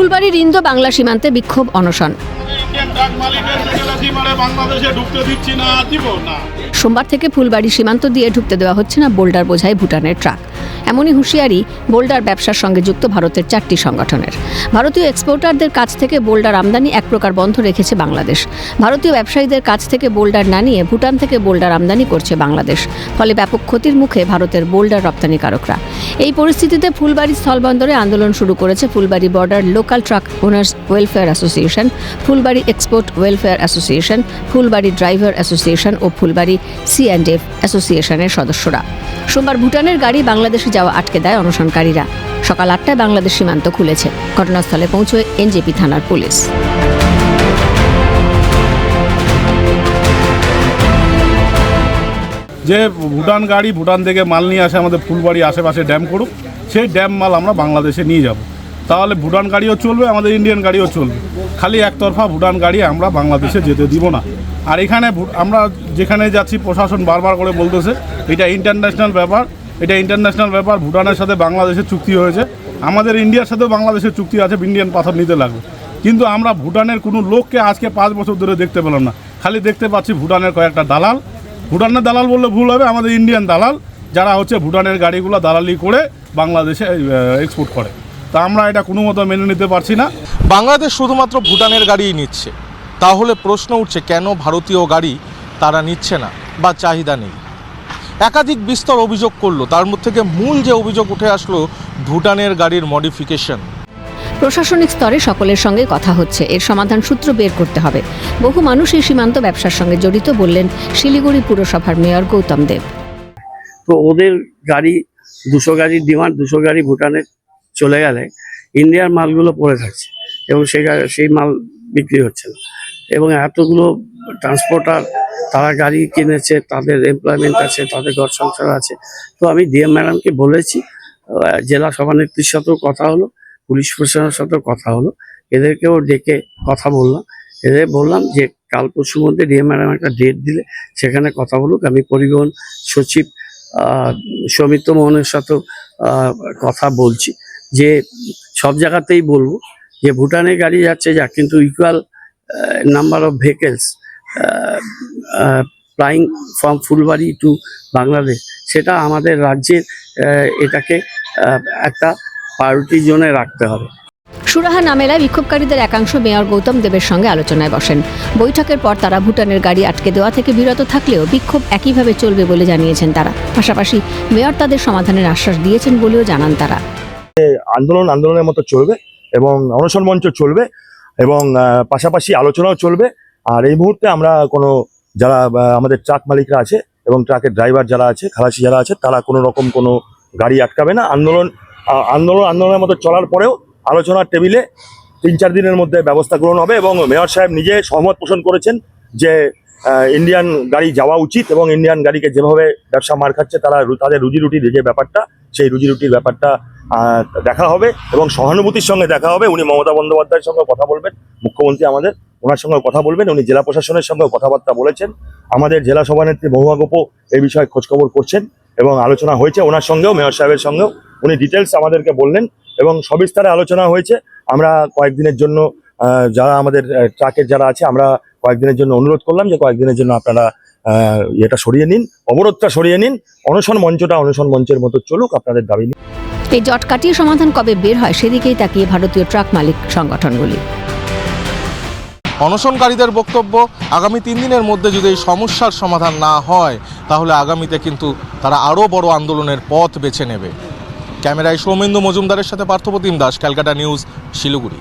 ফুলবাড়ির Indo Bangla সীমান্তে বিক্ষোভ, অনশন। সোমবার থেকে ফুলবাড়ি সীমান্ত দিয়ে ঢুকতে দেওয়া হচ্ছে না বোল্ডার বোঝায় ভুটানের ট্রাক। এমনই হুঁশিয়ারি বোল্ডার ব্যবসার সঙ্গে যুক্ত ভারতের চারটি সংগঠনের। ভারতীয় এক্সপোর্টারদের কাছ থেকে বোল্ডার আমদানি এক প্রকার বন্ধ রেখেছে বাংলাদেশ। ভারতীয় ব্যবসায়ীদের কাছ থেকে বোল্ডার না নিয়ে ভুটান থেকে বোল্ডার আমদানি করছে বাংলাদেশ। ফলে ব্যাপক ক্ষতির মুখে ভারতের বোল্ডার রপ্তানিকারকরা। এই পরিস্থিতিতে ফুলবাড়ি স্থলবন্দরে আন্দোলন শুরু করেছে Phulbari border local truck owners welfare association Phulbari export welfare association Phulbari driver association O Phulbari C and F অ্যাসোসিয়েশনের সদস্যরা। সোমবার ভুটানের গাড়ি বাংলাদেশে যাওয়া আটকে দেয় অনশনকারীরা। সকাল আটটায় বাংলাদেশ সীমান্ত খুলেছে। ঘটনাস্থলে পৌঁছয় এনজেপি থানার পুলিশ। যে ভুটান গাড়ি ভুটান থেকে মাল নিয়ে আসে আমাদের ফুলবাড়ি আশেপাশে ড্যাম করুক, সেই ড্যাম মাল আমরা বাংলাদেশে নিয়ে যাব। তাহলে ভুটান গাড়িও চলবে, আমাদের ইন্ডিয়ান গাড়িও চলবে। খালি একতরফা ভুটান গাড়ি আমরা বাংলাদেশে যেতে দিব না। আর এখানে আমরা যেখানে যাচ্ছি, প্রশাসন বারবার করে বলতেছে, এটা ইন্টারন্যাশনাল ব্যাপার। এটা ইন্টারন্যাশনাল ব্যাপার, ভুটানের সাথে বাংলাদেশের চুক্তি হয়েছে। আমাদের ইন্ডিয়ার সাথেও বাংলাদেশের চুক্তি আছে ইন্ডিয়ান পাথর নিতে লাগবে। কিন্তু আমরা ভুটানের কোনো লোককে আজকে পাঁচ বছর ধরে দেখতে পেলাম না। খালি দেখতে পাচ্ছি ভুটানের কয়েকটা দালাল। ভুটানের দালাল বললে ভুল হবে, আমাদের ইন্ডিয়ান দালাল, যারা হচ্ছে ভুটানের গাড়িগুলো দালালি করে বাংলাদেশে এক্সপোর্ট করে। তা আমরা এটা কোনো মতো মেনে নিতে পারছি না। বাংলাদেশ শুধুমাত্র ভুটানের গাড়িই নিচ্ছে। তাহলে প্রশ্ন উঠছে, কেন ভারতীয় গাড়ি তারা নিচ্ছে না বা চাহিদা নেই? একাধিক বিস্তর অভিযোগ করল। তার মধ্যে থেকে মূল যে অভিযোগ উঠে আসলো ভুটানের গাড়ির মডিফিকেশন। প্রশাসনিক স্তরে সকলের সঙ্গে কথা হচ্ছে। এর সমাধান সূত্র বের করতে হবে। বহু মানুষ এই সীমান্ত ব্যবসার সঙ্গে জড়িত বললেন শিলিগুড়ি পুরসভার মেয়র গৌতম দেব। তো ওদের গাড়ি দুশো গাড়ির ডিমান্ড দুশো গাড়ি ভুটানে চলে গেলে ইন্ডিয়ার মালগুলো পড়ে থাকছে এবং সেই সেই মাল বিক্রি হচ্ছে না। এবং এতগুলো ট্রান্সপোর্টার, তারা গাড়ি কিনেছে, তাদের এমপ্লয়মেন্ট আছে, তাদের ঘর সংসার আছে। তো আমি ডিএম ম্যাডামকে বলেছি জেলা সভানেত্রীর সাথেও কথা হলো, পুলিশ প্রশাসনের সাথেও কথা হলো। এদেরকেও ডেকে কথা বললাম। এদের বললাম যে, কাল পরশুর মধ্যে ডিএম ম্যাডাম একটা ডেট দিলে সেখানে কথা বলুক। আমি পরিবহন সচিব সৌমিত্র মোহনের সাথেও কথা বলছি। যে, সব জায়গাতেই বলব যে, ভুটানে গাড়ি যাচ্ছে যা, কিন্তু equal number of vehicles flying from Phulbari to Bangladesh সেটা আমাদের রাজ্যের আহ, এটাকে আহ, একটা প্রায়োরিটি জোনে রাখতে হবে। সুরাহা না মেলায় বিক্ষোভকারীদের একাংশ মেয়র গৌতম দেবের সঙ্গে আলোচনায় বসেন। বৈঠকের পর তারা ভুটানের গাড়ি আটকে দেওয়া থেকে বিরত থাকলেও বিক্ষোভ একইভাবে চলবে বলে জানিয়েছেন তারা। পাশাপাশি মেয়র তাদের সমাধানের আশ্বাস দিয়েছেন বলেও জানান তারা। আন্দোলন আন্দোলনের মতো চলবে এবং অনশন মঞ্চ চলবে এবং আহ, পাশাপাশি আলোচনাও চলবে। আর এই মুহূর্তে আমরা কোনো যারা আমাদের ট্রাক মালিকরা আছে এবং ট্রাকের ড্রাইভার যারা আছে, খালাসি যারা আছে, তারা কোনো রকম কোনো গাড়ি আটকাবে না। আন্দোলন আন্দোলন, আন্দোলনের মতো চলার পরেও আলোচনার টেবিলে তিন চার দিনের মধ্যে ব্যবস্থা গ্রহণ হবে এবং মেয়র সাহেব নিজে সহমত পোষণ করেছেন যে ইন্ডিয়ান গাড়ি যাওয়া উচিত এবং ইন্ডিয়ান গাড়িকে যেভাবে ব্যবসা মার খাচ্ছে, তারা তাদের রুজি রুটির যে ব্যাপারটা সেই রুজি রুটির ব্যাপারটা দেখা হবে এবং সহানুভূতির সঙ্গে দেখা হবে। উনি মমতা বন্দ্যোপাধ্যায়ের সঙ্গে কথা বলবেন, মুখ্যমন্ত্রী আমাদের ওনার সঙ্গে কথা বলবেন, উনি জেলা প্রশাসনের সঙ্গে কথাবার্তা বলেছেন। আমাদের জেলা সভানেত্রী মহুয়া গোপও এই বিষয়ে খোঁজখবর করছেন এবং আলোচনা হয়েছে ওনার সঙ্গেও, মেয়র সাহেবের সঙ্গেও। উনি ডিটেলস আমাদেরকে বললেন এবং সবিস্তারে আলোচনা হয়েছে। আমরা কয়েকদিনের জন্য যারা আমাদের ট্রাকের যারা আছে, আমরা কয়েকদিনের জন্য অনুরোধ করলাম যে কয়েকদিনের জন্য আপনারা এটা সরিয়ে নিন অবরোধটা সরিয়ে নিন অনশন মঞ্চটা অনশন মঞ্চের মতো চলুক আপনাদের দাবি নিয়ে। এই জট কাটিয়ে সমাধান কবে বের হয় সেদিকেই তাকিয়ে ভারতীয় ট্রাক মালিক সংগঠনগুলি। অনশনকারীদের বক্তব্য আগামী তিন দিনের মধ্যে যদি এই সমস্যার সমাধান না হয় তাহলে আগামীতে কিন্তু তারা আরও বড় আন্দোলনের পথ বেছে নেবে। ক্যামেরায় সৌমেন্দু মজুমদারের সাথে পার্থপ্রতিম দাস ক্যালকাটা নিউজ শিলিগুড়ি।